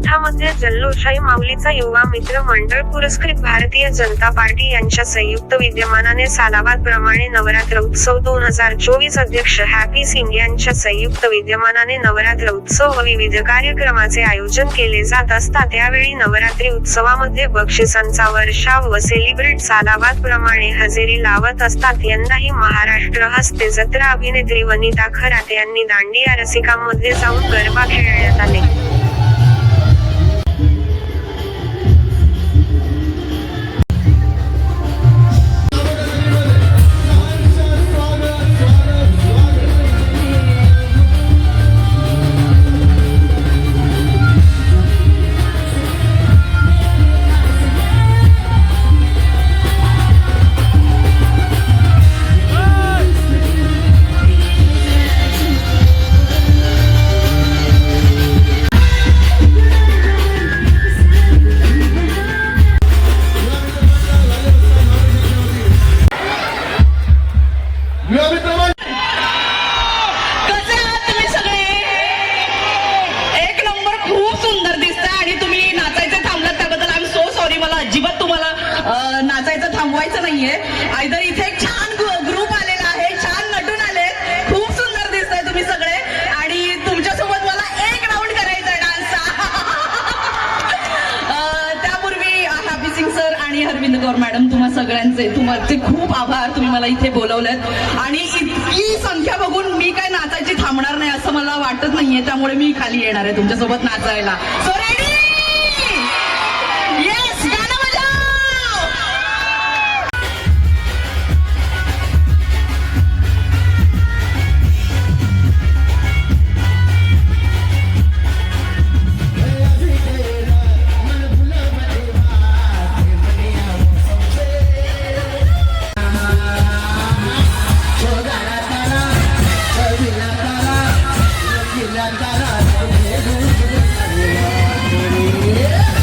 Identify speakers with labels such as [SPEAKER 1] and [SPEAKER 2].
[SPEAKER 1] मठामध्ये जल्लोषाई माऊलीचा युवा मित्र मंडळ पुरस्कृत भारतीय जनता पार्टी यांच्या संयुक्त विद्यमानाने सालाबाद प्रमाणे नवरात्र उत्सव दोन हजार चोवीस अध्यक्ष हॅपी सिंग यांच्या संयुक्त विद्यमानाने नवरात्र उत्सव व विविध कार्यक्रमाचे आयोजन केले जात असतात त्यावेळी नवरात्री उत्सवामध्ये बक्षिसांचा वर्षाव व सेलिब्रेट सालाबाद प्रमाणे हजेरी लावत असतात. यंदाही महाराष्ट्र हस्ते जत्रा अभिनेत्री वनिता खरात यांनी दांडिया रसिकांमध्ये जाऊन गरबा खेळण्यात आले.
[SPEAKER 2] थांबवायचं नाहीये. आयदर इथे एक छान ग्रुप आलेला आहे. छान नटून आले. खूप सुंदर दिसतंय तुम्ही सगळे. आणि तुमच्यासोबत मला एक राऊंड करायचा आहे डान्सचा अं, त्यापूर्वी हॅपी सिंग सर आणि अरविंद कौर मॅडम तुम्हा सगळ्यांचे तुमचे खूप आभार तुम्ही मला इथे बोलवलेत. आणि इतकी संख्या बघून मी काय नाचायची थांबणार नाही असं मला वाटत नाहीये. त्यामुळे मी खाली येणार आहे तुमच्यासोबत नाचायला. So
[SPEAKER 3] Yeah.